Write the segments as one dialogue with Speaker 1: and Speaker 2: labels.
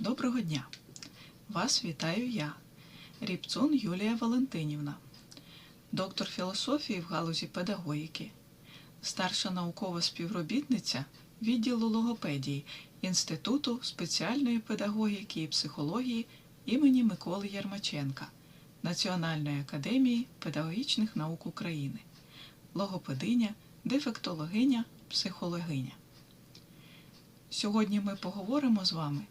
Speaker 1: Доброго дня! Вас вітаю я, Рібцун Юлія Валентинівна, доктор філософії в галузі педагогіки, старша наукова співробітниця відділу логопедії Інституту спеціальної педагогіки і психології імені Миколи Ярмаченка Національної академії педагогічних наук України, логопединя, дефектологиня, психологиня. Сьогодні ми поговоримо з вами,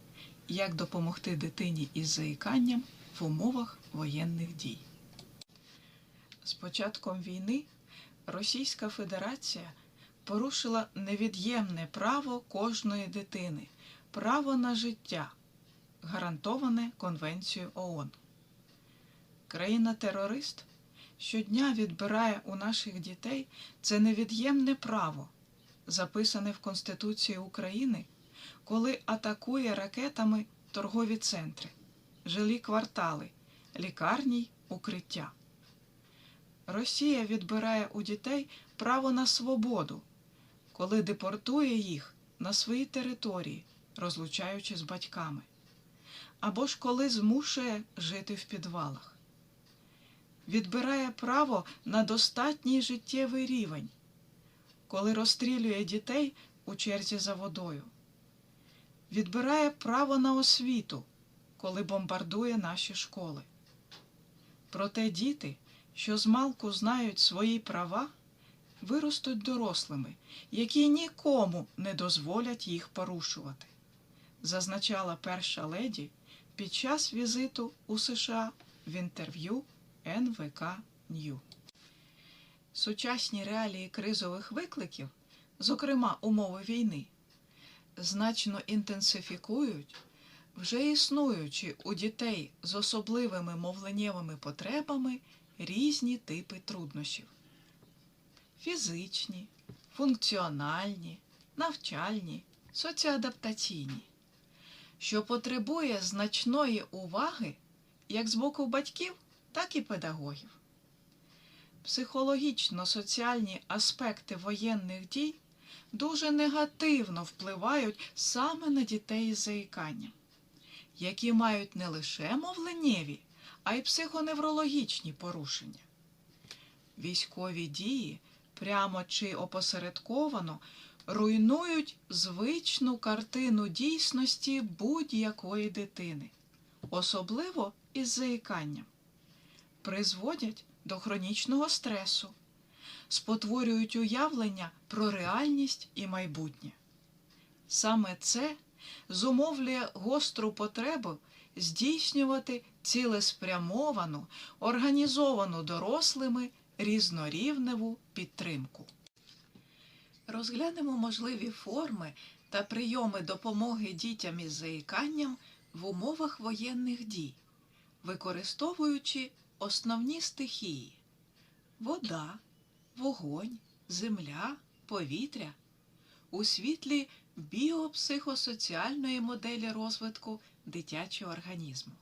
Speaker 1: як допомогти дитині із заїканням в умовах воєнних дій. З початком війни Російська Федерація порушила невід'ємне право кожної дитини право на життя, гарантоване Конвенцією ООН. Країна-терорист щодня відбирає у наших дітей це невід'ємне право, записане в Конституції України, коли атакує ракетами торгові центри, жилі квартали, лікарні й укриття. Росія відбирає у дітей право на свободу, коли депортує їх на свої території, розлучаючи з батьками, або ж коли змушує жити в підвалах. Відбирає право на достатній життєвий рівень, коли розстрілює дітей у черзі за водою. Відбирає право на освіту, коли бомбардує наші школи. Проте діти, що змалку знають свої права, виростуть дорослими, які нікому не дозволять їх порушувати, зазначала перша леді під час візиту у США в інтерв'ю НВК Нью. Сучасні реалії кризових викликів, зокрема умови війни, значно інтенсифікують вже існуючі у дітей з особливими мовленнєвими потребами різні типи труднощів фізичні, функціональні, навчальні, соціоадаптаційні, що потребує значної уваги як з боку батьків, так і педагогів. Психологічно-соціальні аспекти воєнних дій дуже негативно впливають саме на дітей із заїканням, які мають не лише мовленнєві, а й психоневрологічні порушення. Військові дії прямо чи опосередковано руйнують звичну картину дійсності будь-якої дитини, особливо із заїканням, призводять до хронічного стресу, спотворюють уявлення про реальність і майбутнє. Саме це зумовлює гостру потребу здійснювати цілеспрямовану, організовану дорослими різнорівневу підтримку. Розглянемо можливі форми та прийоми допомоги дітям із заїканням в умовах воєнних дій, використовуючи основні стихії вода, вогонь, земля, повітря у світлі біопсихосоціальної моделі розвитку дитячого організму.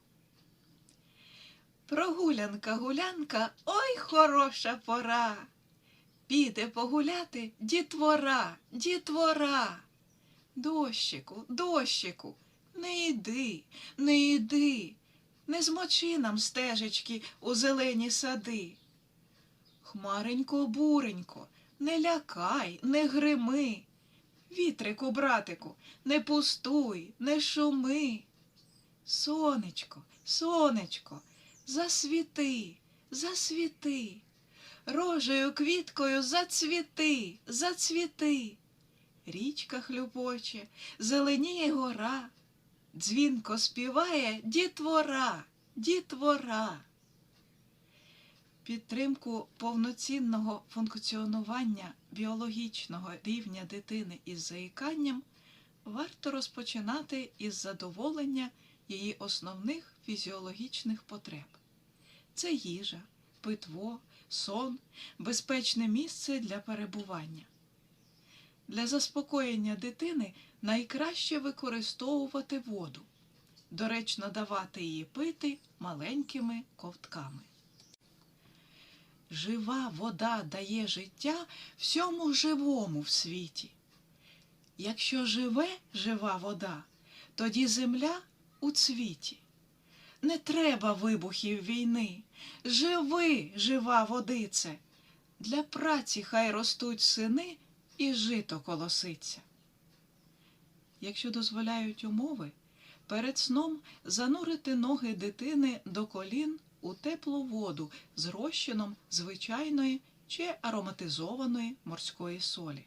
Speaker 1: Прогулянка гулянка, ой хороша пора. Піде погуляти дітвора, дітвора. Дощику, дощику, не йди, не йди, не змочи нам стежечки у зелені сади. Хмаренько, буренько, не лякай, не грими. Вітрику, братику, не пустуй, не шуми. Сонечко, сонечко, засвіти, засвіти, рожею квіткою зацвіти, зацвіти. Річка хлюпоче, зеленіє гора, дзвінко співає дітвора, дітвора. Підтримку повноцінного функціонування біологічного рівня дитини із заїканням варто розпочинати із задоволення її основних фізіологічних потреб. Це їжа, питво, сон, безпечне місце для перебування. Для заспокоєння дитини найкраще використовувати воду, доречно давати її пити маленькими ковтками. Жива вода дає життя всьому живому в світі. Якщо живе жива вода, тоді земля у цвіті. Не треба вибухів війни. Живи, жива водице. Для праці хай ростуть сини і жито колоситься. Якщо дозволяють умови, перед сном занурити ноги дитини до колін у теплу воду з розчином звичайної чи ароматизованої морської солі.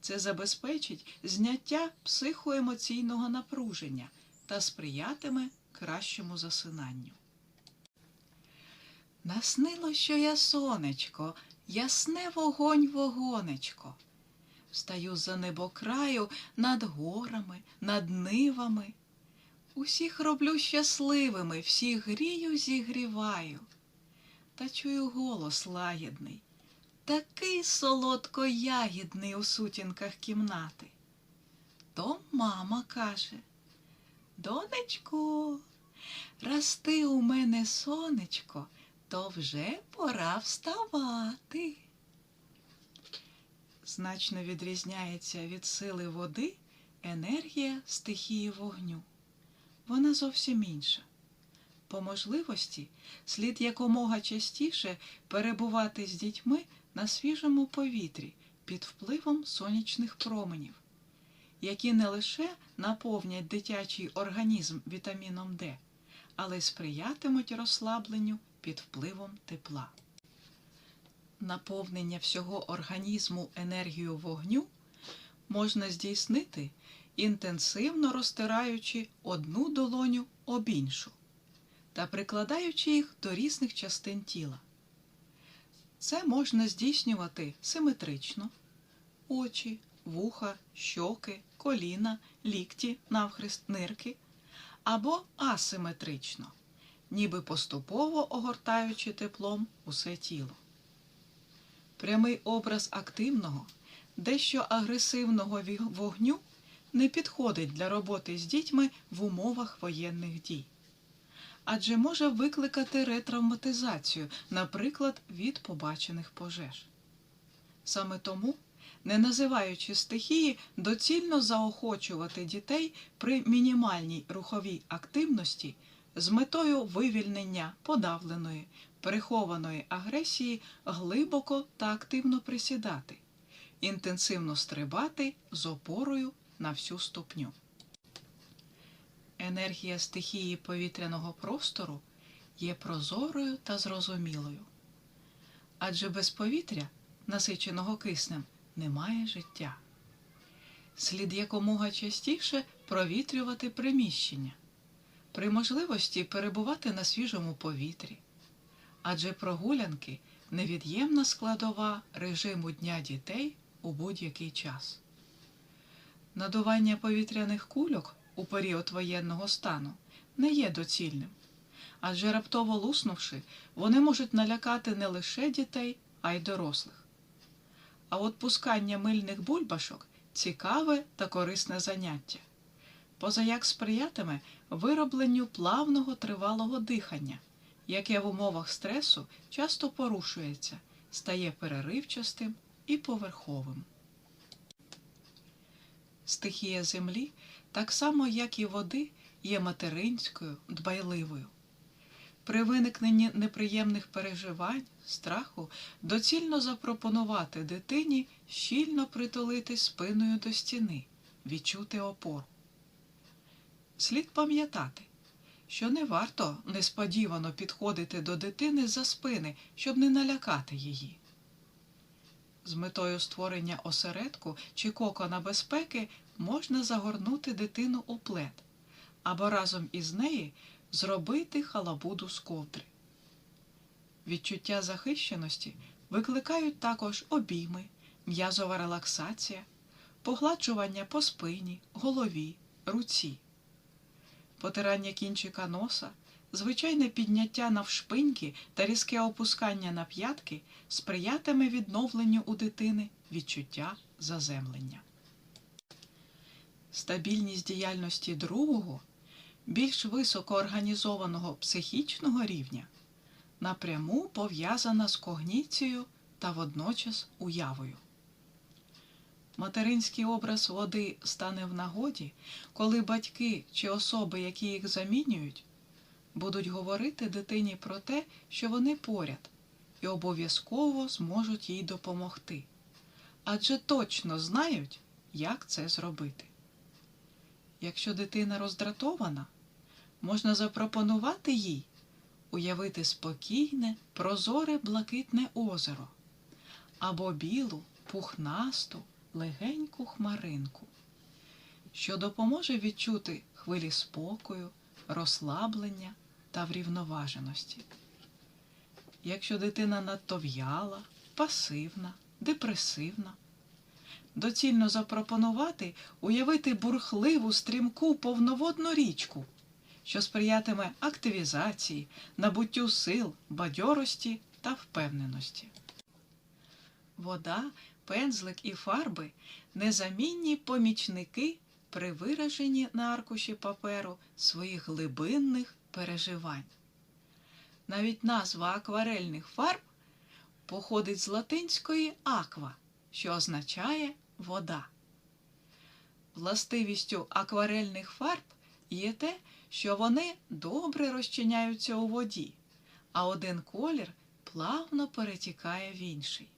Speaker 1: Це забезпечить зняття психоемоційного напруження та сприятиме кращому засинанню. Наснило, що я сонечко, ясне вогонь вогонечко. Встаю за небокраю над горами, над нивами. Усіх роблю щасливими, всіх грію, зігріваю. Та чую голос лагідний, такий солодко-ягідний у сутінках кімнати. То мама каже, донечко, раз ти у мене сонечко, то вже пора вставати. Значно відрізняється від сили води енергія стихії вогню. Вона зовсім інша. По можливості слід якомога частіше перебувати з дітьми на свіжому повітрі під впливом сонячних променів, які не лише наповнять дитячий організм вітаміном Д, але й сприятимуть розслабленню під впливом тепла. Наповнення всього організму енергією вогню можна здійснити, інтенсивно розтираючи одну долоню об іншу та прикладаючи їх до різних частин тіла. Це можна здійснювати симетрично очі, вуха, щоки, коліна, лікті, навхрест, нирки або асиметрично, ніби поступово огортаючи теплом усе тіло. Прямий образ активного, дещо агресивного вогню не підходить для роботи з дітьми в умовах воєнних дій. Адже може викликати ретравматизацію, наприклад, від побачених пожеж. Саме тому, не називаючи стихії, доцільно заохочувати дітей при мінімальній руховій активності з метою вивільнення подавленої, прихованої агресії глибоко та активно присідати, інтенсивно стрибати з опорою на всю ступню. Енергія стихії повітряного простору є прозорою та зрозумілою. Адже без повітря, насиченого киснем, немає життя. Слід якомога частіше провітрювати приміщення, при можливості перебувати на свіжому повітрі, адже прогулянки невід'ємна складова режиму Дня дітей у будь-який час. Надування повітряних кульок у період воєнного стану не є доцільним, адже раптово луснувши, вони можуть налякати не лише дітей, а й дорослих. А от пускання мильних бульбашок цікаве та корисне заняття, позаяк сприятиме виробленню плавного тривалого дихання, яке в умовах стресу часто порушується, стає переривчастим і поверховим. Стихія землі, так само як і води, є материнською, дбайливою. При виникненні неприємних переживань, страху доцільно запропонувати дитині щільно притулити спиною до стіни, відчути опору. Слід пам'ятати, що не варто несподівано підходити до дитини за спини, щоб не налякати її. З метою створення осередку чи кокона безпеки можна загорнути дитину у плед або разом із нею зробити халабуду з ковдри. Відчуття захищеності викликають також обійми, м'язова релаксація, погладжування по спині, голові, руці, потирання кінчика носа, звичайне підняття навшпиньки та різке опускання на п'ятки сприятиме відновленню у дитини відчуття заземлення. Стабільність діяльності другого, більш високоорганізованого психічного рівня напряму пов'язана з когніцією та водночас уявою. материнський образ води стане в нагоді, коли батьки чи особи, які їх замінюють, будуть говорити дитині про те, що вони поряд, і обов'язково зможуть їй допомогти. Адже точно знають, як це зробити. Якщо дитина роздратована, можна запропонувати їй уявити спокійне, прозоре блакитне озеро або білу, пухнасту, легеньку хмаринку, що допоможе відчути хвилі спокою, розслаблення та врівноваженості. Якщо дитина надто в'яла, пасивна, депресивна, доцільно запропонувати уявити бурхливу стрімку повноводну річку, що сприятиме активізації, набуттю сил, бадьорості та впевненості. Вода, пензлик і фарби незамінні помічники при вираженні на аркуші паперу своїх глибинних переживань. Навіть назва акварельних фарб походить з латинської аква, що означає вода. Властивістю акварельних фарб є те, що вони добре розчиняються у воді, а один колір плавно перетікає в інший.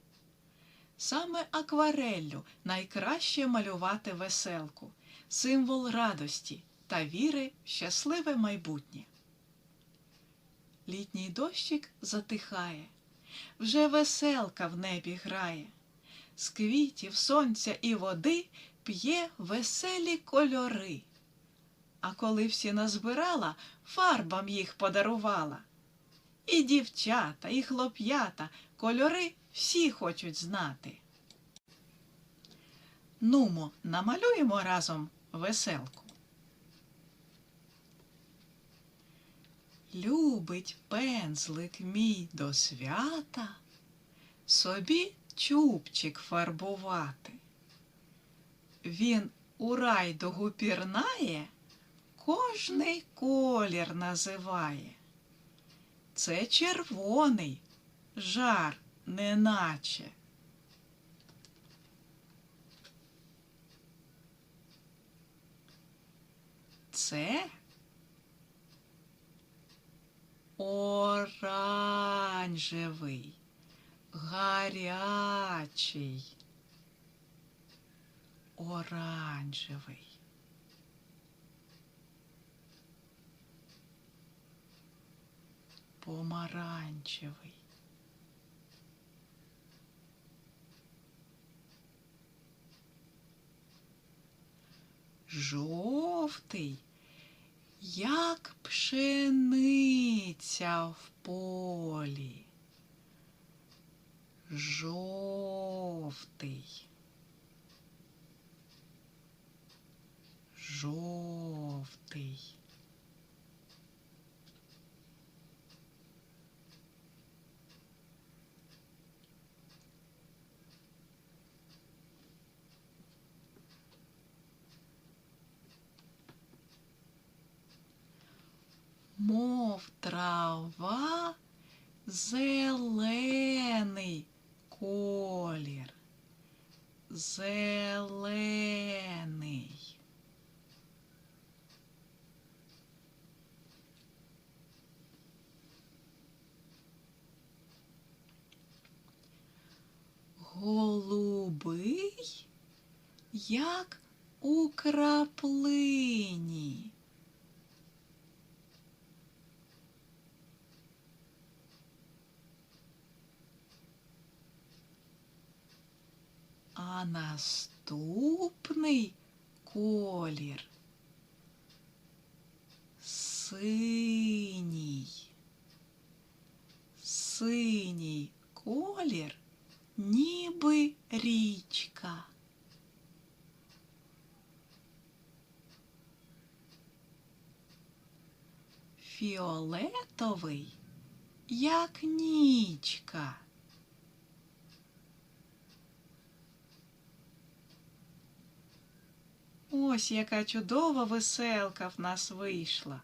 Speaker 1: Саме аквареллю найкраще малювати веселку, символ радості та віри в щасливе майбутнє. Літній дощик затихає, вже веселка в небі грає, з квітів, сонця і води п'є веселі кольори. А коли всі назбирала, фарбам їх подарувала. І дівчата, і хлоп'ята кольори всі хочуть знати. Нумо, намалюємо разом веселку. Любить пензлик мій до свята собі чубчик фарбувати. Він у райдугу пірнає, кожний колір називає. Це червоний, жар неначе. Це оранжевий, гарячий, оранжевий. Помаранчевий. Жовтий, як пшениця в полі. Жовтий. як у краплині. А наступний колір синій. Синій колір, ніби річка. Фіолетовий, як нічка. Ось яка чудова веселка в нас вийшла.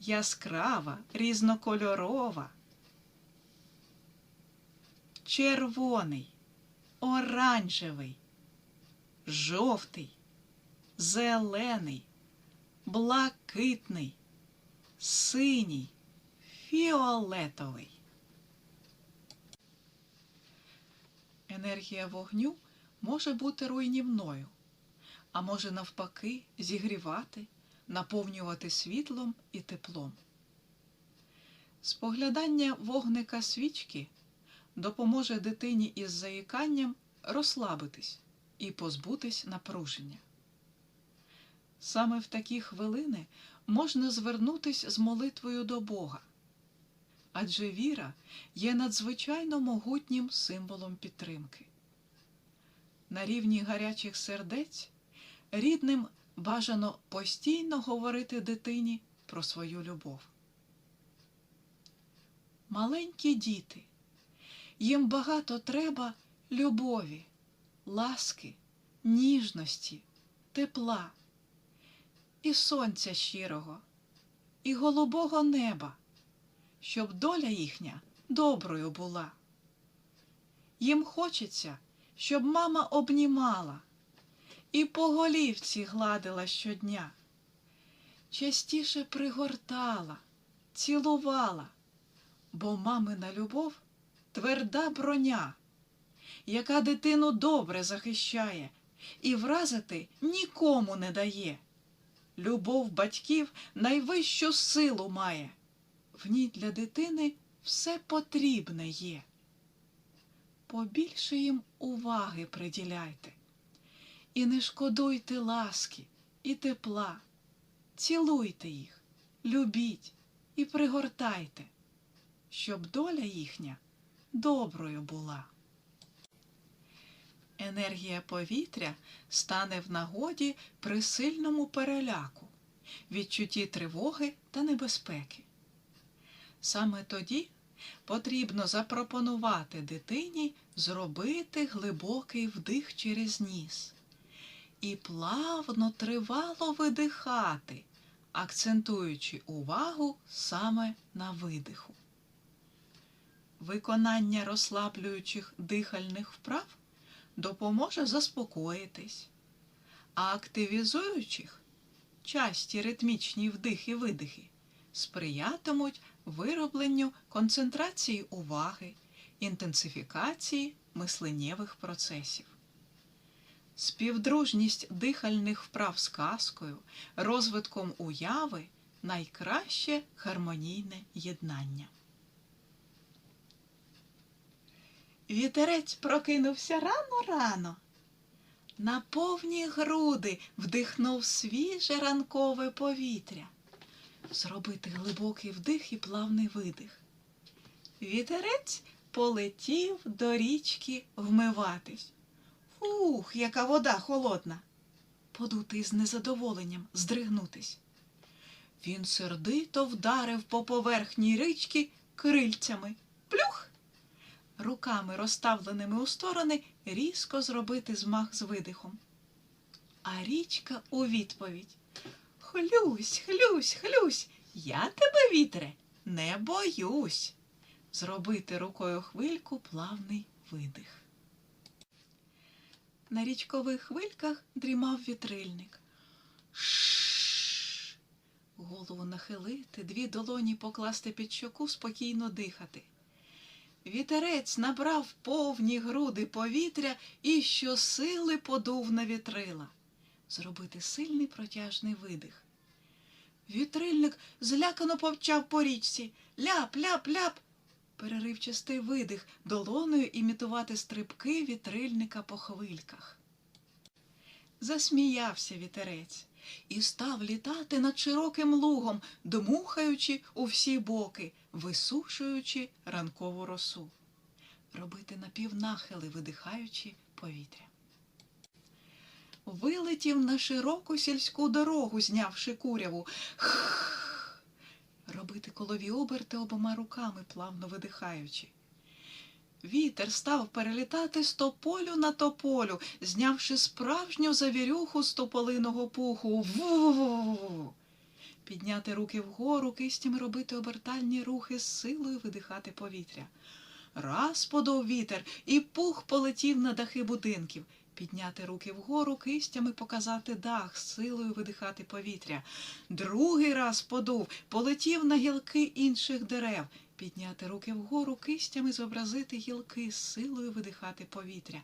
Speaker 1: Яскрава, різнокольорова. Червоний, оранжевий, жовтий, зелений, блакитний, синій, фіолетовий. Енергія вогню може бути руйнівною, а може навпаки зігрівати, наповнювати світлом і теплом. Споглядання вогника свічки допоможе дитині із заїканням розслабитись і позбутись напруження. Саме в такі хвилини можна звернутись з молитвою до Бога, адже віра є надзвичайно могутнім символом підтримки. На рівні гарячих сердець рідним бажано постійно говорити дитині про свою любов. Маленькі діти, їм багато треба любові, ласки, ніжності, тепла, і сонця щирого, і голубого неба, щоб доля їхня доброю була. Їм хочеться, щоб мама обнімала і по голівці гладила щодня, частіше пригортала, цілувала, бо мамина любов тверда броня, яка дитину добре захищає і вразити нікому не дає. Любов батьків найвищу силу має, в ній для дитини все потрібне є. Побільше їм уваги приділяйте, і не шкодуйте ласки і тепла, цілуйте їх, любіть і пригортайте, щоб доля їхня доброю була. Енергія повітря стане в нагоді при сильному переляку, відчутті тривоги та небезпеки. Саме тоді потрібно запропонувати дитині зробити глибокий вдих через ніс і плавно тривало видихати, акцентуючи увагу саме на видиху. Виконання розслаблюючих дихальних вправ допоможе заспокоїтись, а активізуючих часті ритмічні вдихи видихи сприятимуть виробленню концентрації уваги, інтенсифікації мисленнєвих процесів. Співдружність дихальних вправ з казкою, розвитком уяви найкраще гармонійне єднання. Вітерець прокинувся рано-рано. На повні груди вдихнув свіже ранкове повітря. Зробити глибокий вдих і плавний видих. Вітерець полетів до річки вмиватись. Ух, яка вода холодна. Подути з незадоволенням, здригнутись. Він сердито вдарив по поверхні річки крильцями. Плюх! Руками, розставленими у сторони, різко зробити змах з видихом. А річка у відповідь Хлюсь, хлюсь, хлюсь, я тебе, вітре, не боюсь. Зробити рукою хвильку плавний видих. На річкових хвильках дрімав вітрильник. Голову нахилити, дві долоні покласти під щоку, спокійно дихати. Вітерець набрав повні груди повітря і щосили подув на вітрила. Зробити сильний протяжний видих. Вітрильник злякано повчав по річці. Ляп, ляп, ляп. Переривчастий видих, долоною імітувати стрибки вітрильника по хвильках. Засміявся вітерець і став літати над широким лугом, дмухаючи у всі боки, висушуючи ранкову росу, робити напівнахили, видихаючи повітря. Вилетів на широку сільську дорогу, знявши куряву. Робити колові оберти обома руками, плавно видихаючи. Вітер став перелітати з тополю на тополю, знявши справжню завірюху з тополиного пуху. Ву. Підняти руки вгору, кистями робити обертальні рухи з силою видихати повітря. Раз подув вітер, і пух полетів на дахи будинків. підняти руки вгору, кистями показати дах, силою видихати повітря. Другий раз подув, полетів на гілки інших дерев, підняти руки вгору, кистями зобразити гілки, силою видихати повітря.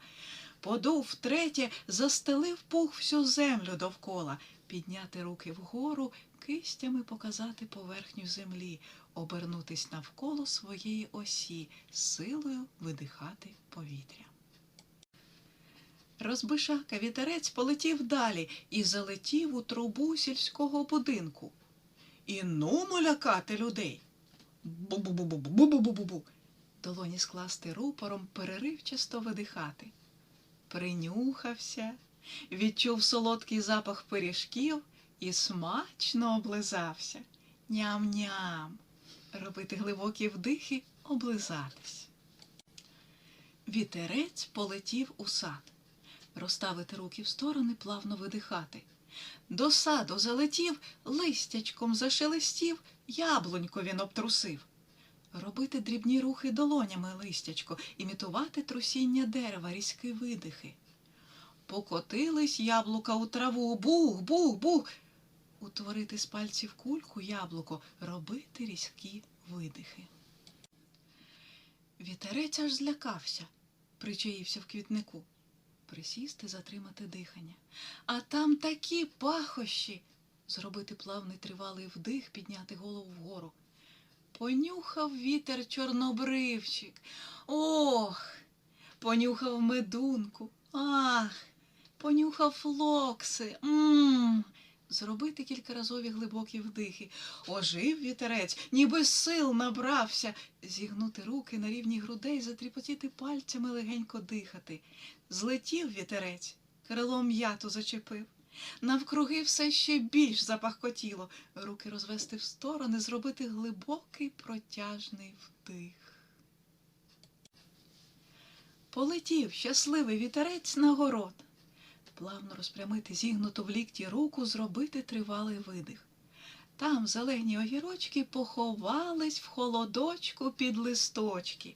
Speaker 1: Подув втретє, застелив пух всю землю довкола, підняти руки вгору, кистями показати поверхню землі, обернутись навколо своєї осі, силою видихати повітря. Розбишака вітерець полетів далі і залетів у трубу сільського будинку. І нумо лякати людей. Бу-бу-бу-бу-бу-бу-бу-бу. Долоні скласти рупором, переривчасто видихати. Принюхався, відчув солодкий запах пиріжків і смачно облизався. Ням-ням. Робити глибокі вдихи, облизатись. Вітерець полетів у сад. Розставити руки в сторони, плавно видихати. До саду залетів, листячком зашелестів, яблунько він обтрусив. Робити дрібні рухи долонями листячко, імітувати трусіння дерева, різкі видихи. Покотились яблука у траву, бух, бух, бух. Утворити з пальців кульку яблуко, робити різкі видихи. Вітерець аж злякався, причаївся в квітнику. Присісти, затримати дихання. А там такі пахощі. Зробити плавний тривалий вдих, підняти голову вгору. Понюхав вітер чорнобривчик. Ох, понюхав медунку. Ах, понюхав флокси. Мм. Зробити кількаразові глибокі вдихи. Ожив вітерець, ніби сил набрався. Зігнути руки на рівні грудей, затріпотіти пальцями, легенько дихати. Злетів вітерець, крилом м'яту зачепив. Навкруги все ще більш запахкотіло. Руки розвести в сторони, зробити глибокий протяжний вдих. Полетів щасливий вітерець на город. Плавно розпрямити зігнуту в лікті руку, зробити тривалий видих. Там зелені огірочки поховались в холодочку під листочки.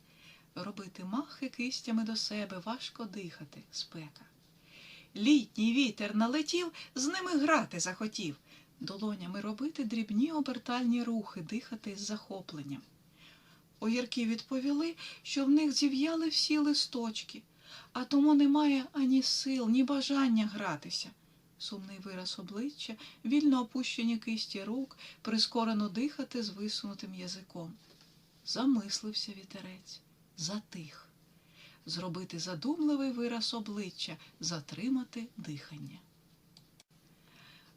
Speaker 1: Робити махи кистями до себе, важко дихати, спека. Літній вітер налетів, з ними грати захотів. Долонями робити дрібні обертальні рухи, дихати з захопленням. Огірки відповіли, що в них зів'яли всі листочки, а тому немає ані сил, ні бажання гратися. Сумний вираз обличчя, вільно опущені кисті рук, прискорено дихати з висунутим язиком. Замислився вітерець, затих. Зробити задумливий вираз обличчя, затримати дихання.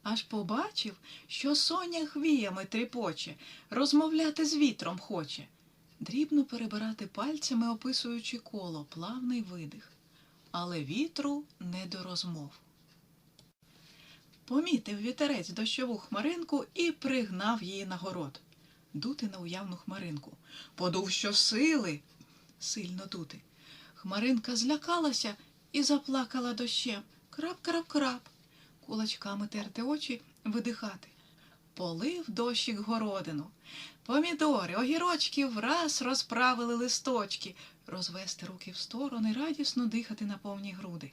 Speaker 1: Аж побачив, що соня хвіями тріпоче, розмовляти з вітром хоче, дрібно перебирати пальцями, описуючи коло, плавний видих, але вітру не до розмов. Помітив вітерець дощову хмаринку і пригнав її на город. Дути на уявну хмаринку. Подув щосили, сильно дути. Хмаринка злякалася і заплакала дощем. Крап-крап-крап. Кулачками терти очі, видихати. Полив дощик городину. Помідори, огірочки враз розправили листочки, розвести руки в сторони, радісно дихати на повні груди.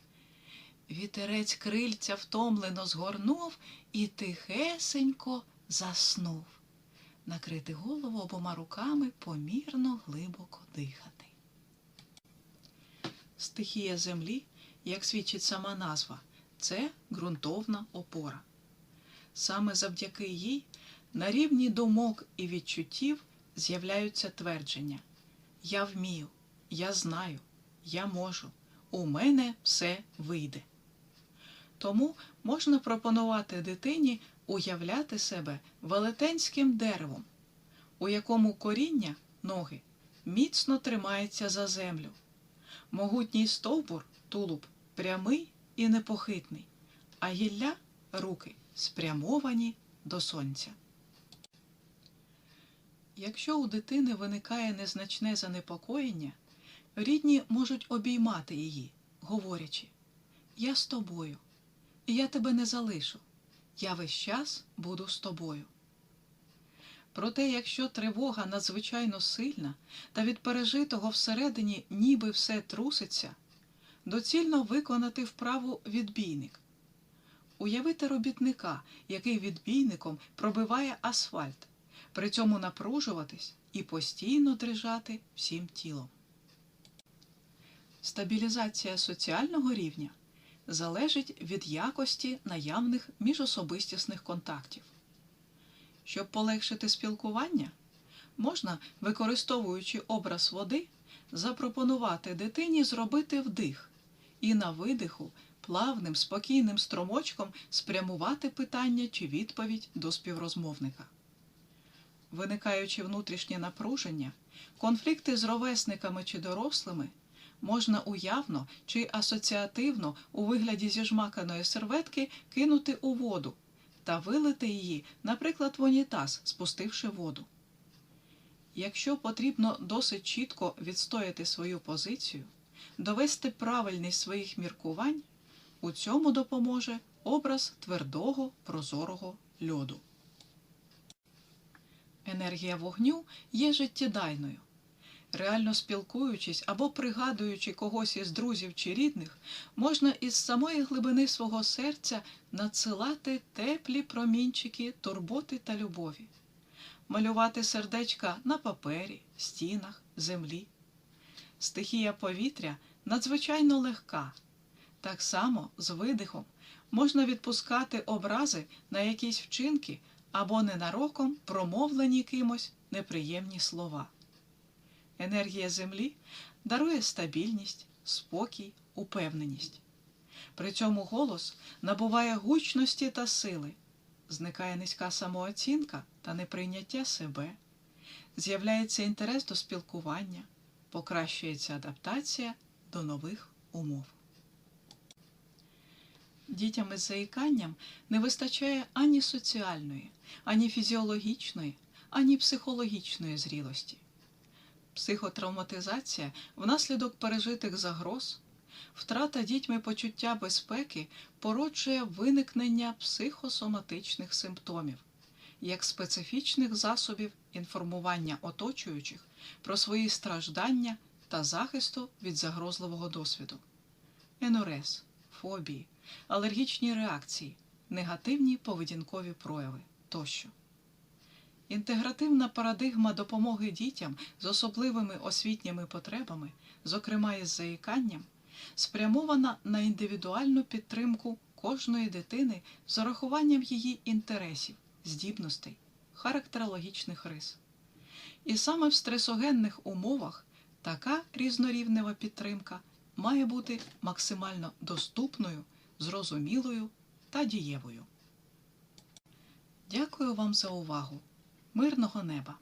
Speaker 1: Вітерець крильця втомлено згорнув і тихесенько заснув. Накрити голову обома руками, помірно глибоко дихати. Стихія землі, як свідчить сама назва, це ґрунтовна опора. Саме завдяки їй на рівні думок і відчуттів з'являються твердження Я вмію, я знаю, я можу, у мене все вийде. Тому можна пропонувати дитині уявляти себе велетенським деревом, у якому коріння ноги міцно тримається за землю. Могутній стовбур, тулуб прямий і непохитний, а гілля руки спрямовані до сонця. Якщо у дитини виникає незначне занепокоєння, рідні можуть обіймати її, говорячи Я з тобою, і я тебе не залишу. Я весь час буду з тобою. Проте, якщо тривога надзвичайно сильна та від пережитого всередині ніби все труситься, доцільно виконати вправу відбійник. Уявити робітника, який відбійником пробиває асфальт, при цьому напружуватись і постійно дрижати всім тілом. Стабілізація соціального рівня залежить від якості наявних міжособистісних контактів. Щоб полегшити спілкування, можна, використовуючи образ води, запропонувати дитині зробити вдих і на видиху плавним спокійним струмочком спрямувати питання чи відповідь до співрозмовника. Виникаючи внутрішнє напруження, конфлікти з ровесниками чи дорослими можна уявно чи асоціативно у вигляді зіжмаканої серветки кинути у воду та вилити її, наприклад, в унітаз, спустивши воду. Якщо потрібно досить чітко відстояти свою позицію, довести правильність своїх міркувань, у цьому допоможе образ твердого прозорого льоду. Енергія вогню є життєдайною. Реально спілкуючись або пригадуючи когось із друзів чи рідних, можна із самої глибини свого серця надсилати теплі промінчики турботи та любові, малювати сердечка на папері, стінах, землі. Стихія повітря надзвичайно легка. Так само з видихом можна відпускати образи на якісь вчинки або ненароком промовлені кимось неприємні слова. Енергія Землі дарує стабільність, спокій, упевненість. При цьому голос набуває гучності та сили, зникає низька самооцінка та неприйняття себе, з'являється інтерес до спілкування, покращується адаптація до нових умов. Дітям із заїканням не вистачає ані соціальної, ані фізіологічної, ані психологічної зрілості. Психотравматизація внаслідок пережитих загроз, втрата дітьми почуття безпеки породжує виникнення психосоматичних симптомів, як специфічних засобів інформування оточуючих про свої страждання та захисту від загрозливого досвіду, енорез, фобії, алергічні реакції, негативні поведінкові прояви тощо. Інтегративна парадигма допомоги дітям з особливими освітніми потребами, зокрема із заїканням, спрямована на індивідуальну підтримку кожної дитини з урахуванням її інтересів, здібностей, характерологічних рис. І саме в стресогенних умовах така різнорівнева підтримка має бути максимально доступною, зрозумілою та дієвою. Дякую вам за увагу! Мирного неба!